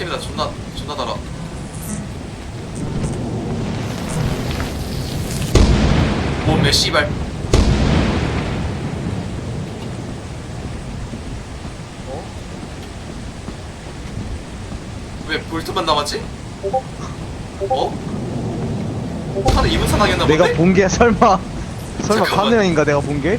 스텝이다 존나 존나 달아 몸매 씨발 어? 왜 볼트만 남았지? 어? 카는 이분 사 당했나 본데? 내가 본 게 설마 설마 잠깐만. 카네형인가 내가 본 게?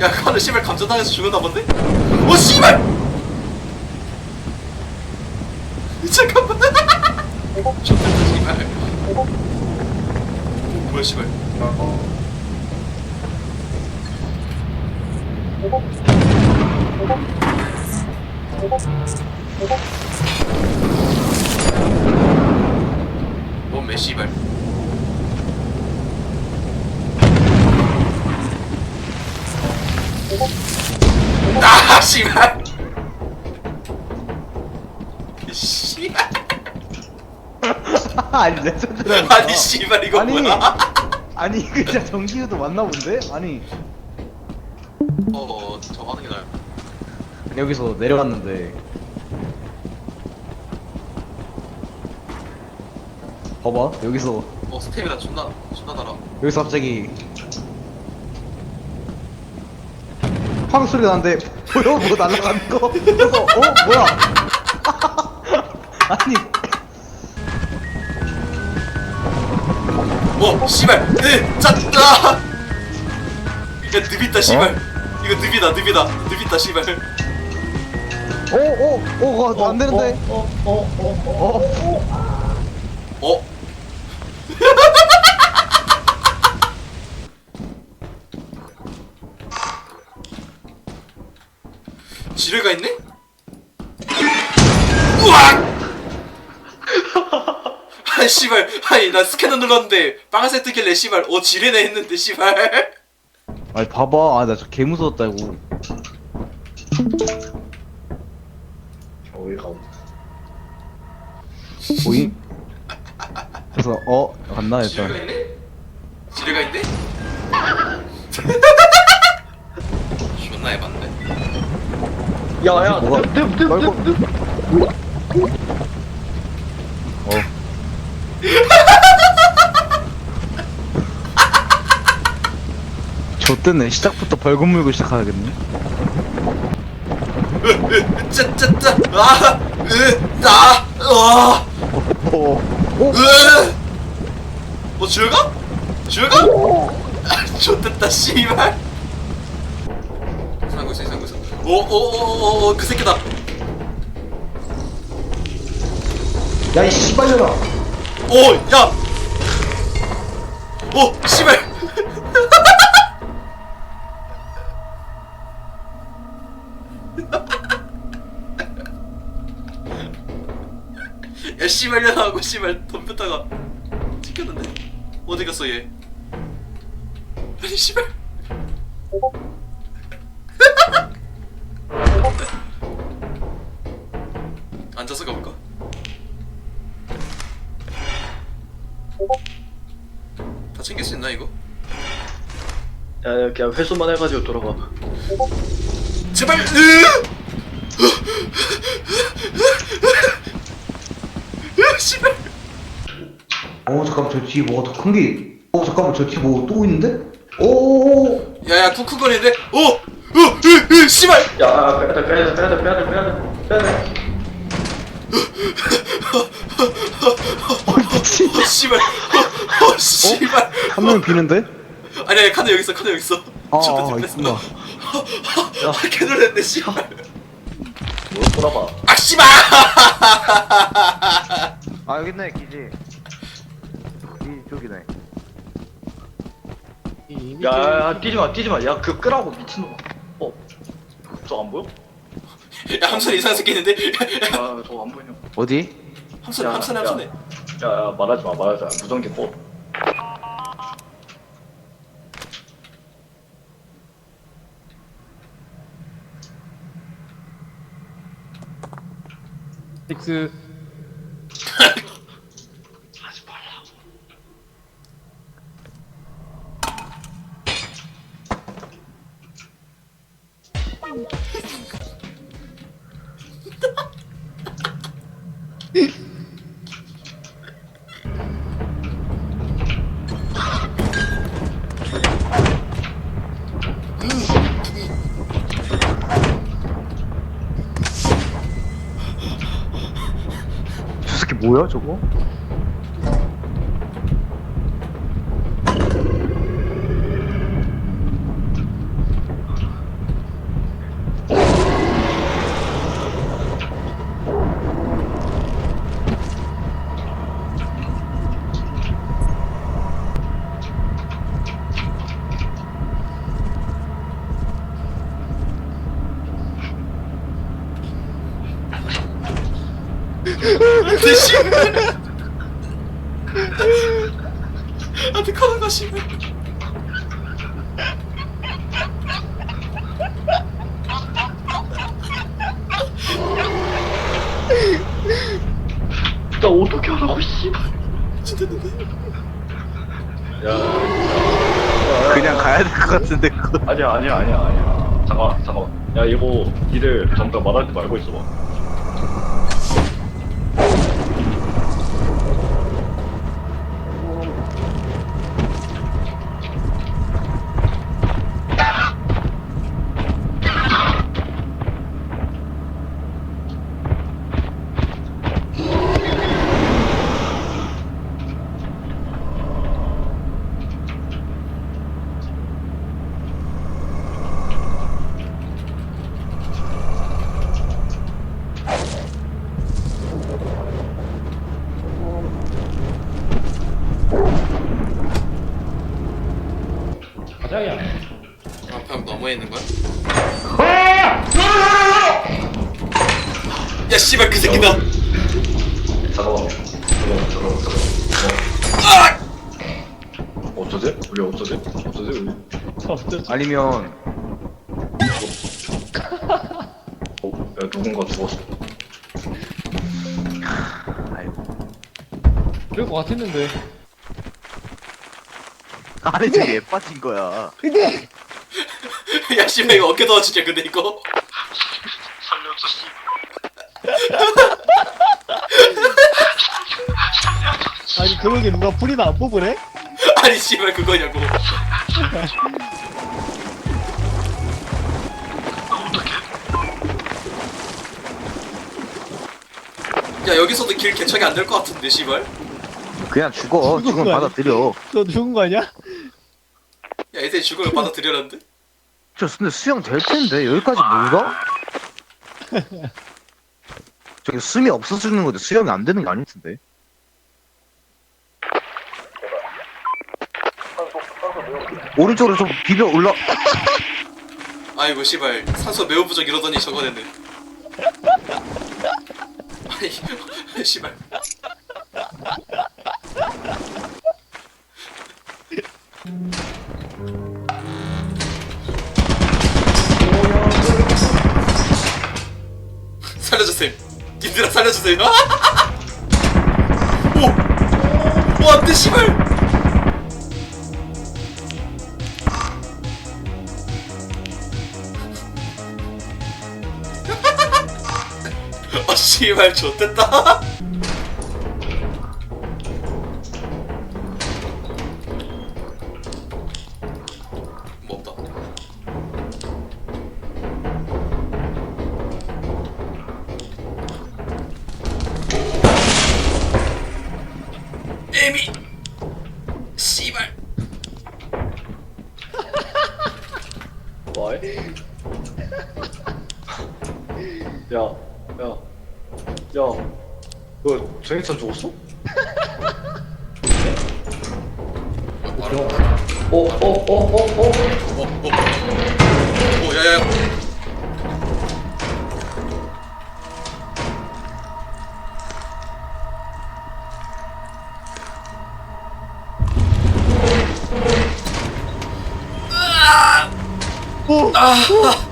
야 카는 씨발 감전당해서 죽었나 본데? 오 씨발! 잠깐만. 좋겠다 씨발 뭐야 씨발. 뭔매 씨발. 아 씨발. 씨 발 아니 레전드라니까 아니 씨발 이거 아니. 뭐야 아니 이거 진짜 정기유도 맞나 본데? 아니 어 저거 하는 게 나아요 여기서 내려갔는데 봐봐 여기서 어 스텝이다 존나 존나 달아 여기서 갑자기 팡 소리가 나는데 보여? 뭐 날아가는 거? 그래서 어? 뭐야? 아니 어 씨발 으 짠다 이거 느비다 씨발 이거 느비다 느비다 느비다 씨발 어? 어? 어? 어? 안 되는데? 어? 어? 어? 어? 어? 어? 지뢰가 있네? 아이 씨발 아니 나 스캐너 눌렀는데 빨간색 뜨길래 씨발 어 지뢰네 했는데 씨발 아니 봐봐 아 나 저 개 무서웠다고 어이가 없네 보임? 그래서 어? 갔나 지뢰가 있네? 지뢰가 있네? 존나 해봤네 야야 뭐가- 늪 늪 늪늪 어 좆됐네 시작부터 벌금 물고 시작하겠네 짜짜짜 아! 으! 나! 아! 어? 어? 으! 어 지뢰가? 지뢰가? 아, 좋됐다 씨발 거 있어 거 있어 오오오오오 그 새끼다 야이 씨발년아 오! 야! 오! 씨발! 야 씨발년아 하고 씨발 덤볐다가 찍혔는데 어디 갔어 얘 아니 씨발 앉아서 가볼까? 다 챙길 수 있나 이거? 야 그냥 회수만 해가지고 돌아가 제발! 으! 으, 씨발! 어 잠깐만 저 뒤에 뭐가 더 큰 게 어 잠깐만 저 뒤에 뭐 또 있는데? 오 야야 쿵쿵거리는데? 오! 으! 으! 으! 씨발! 야 빼야돼 빼야돼 빼야돼 빼야돼 빼야돼 빼야돼 어 미친 어 씨발! 어, 어 씨발! 한 명 비는데? 아니야 아니, 카드 여기 있어 카드 여기 있어 아, 저도 아. 아 개놀랬네 씨발 뭐 돌아봐 아 씨발! 아 여기 있네 기지 이쪽이네 야야 뛰지 마 뛰지 마 야 그 끄라고 미친놈아 어? 저거 안 보여? 야 함선 이상한 새끼 있는데? 야 저거 안 보이냐 어디? 함선 야, 함선에 야. 함선에 야 야 말하지 마 말하지 마 무전기 꺼 Six. 뭐야 저거? 씨발 안돼 카나가 씨발 나 어떻게 하라고 씨발. 진짜는데 야. 그냥 가야 될 것 같은데 그거. 아니야 아니야 아니야 아니야. 잠깐만 잠깐만. 야 이거 니들 잠깐 말할 때 말고 있어봐 가자야 앞에 한번 넘어 있는 거야? 야 씨발 그 새끼다 잠깐만 잠깐만 잠깐만 잠깐만 아! 어. 어쩌지? 우리 어쩌지? 어쩌지 우리 아니면 어? 야 누군가 죽었어 아이고. 그럴 것 같았는데. 아니 애 빠진 거야. 근데 야 씨발 이거 어깨 도와주냐 근데 이거 그러게 누가 불이나 안 뽑으래? 아니 씨발 그거냐고 야 여기서도 길 개척이 안 될 것 같은데 씨발 그냥 죽어. 죽은 죽으면 거 아니야? 받아들여. 너 죽은 거 아니야? 야 이제 죽음을 받아들여라는데? 저 근데 수영 될 텐데 여기까지 못 가? 저기 숨이 없어서 죽는 건데 수영이 안 되는 게 아닐 텐데. 오른쪽으로 좀 비벼 올라. 아이고 씨발. 산소 매우 부족 이러더니 저거 됐네 아니 씨발. 살려주세요. 님들아 살려주세요. 오! 오 안돼 씨발 씨발 좋댔다. 뭐 없다? 야, 야, 야, 너 정익선 죽었어? 말아 어, 어, 어, 어, 어. 어, 어. 오, 야 야야. 오! 아, 아,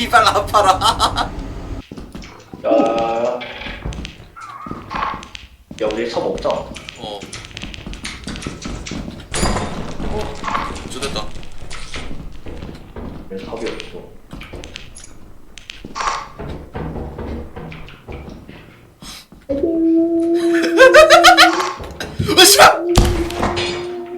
씨발 아파라. 야, 야, 우리 삽 없자. 어. 어, 좋됐다. 우리 삽이 없어.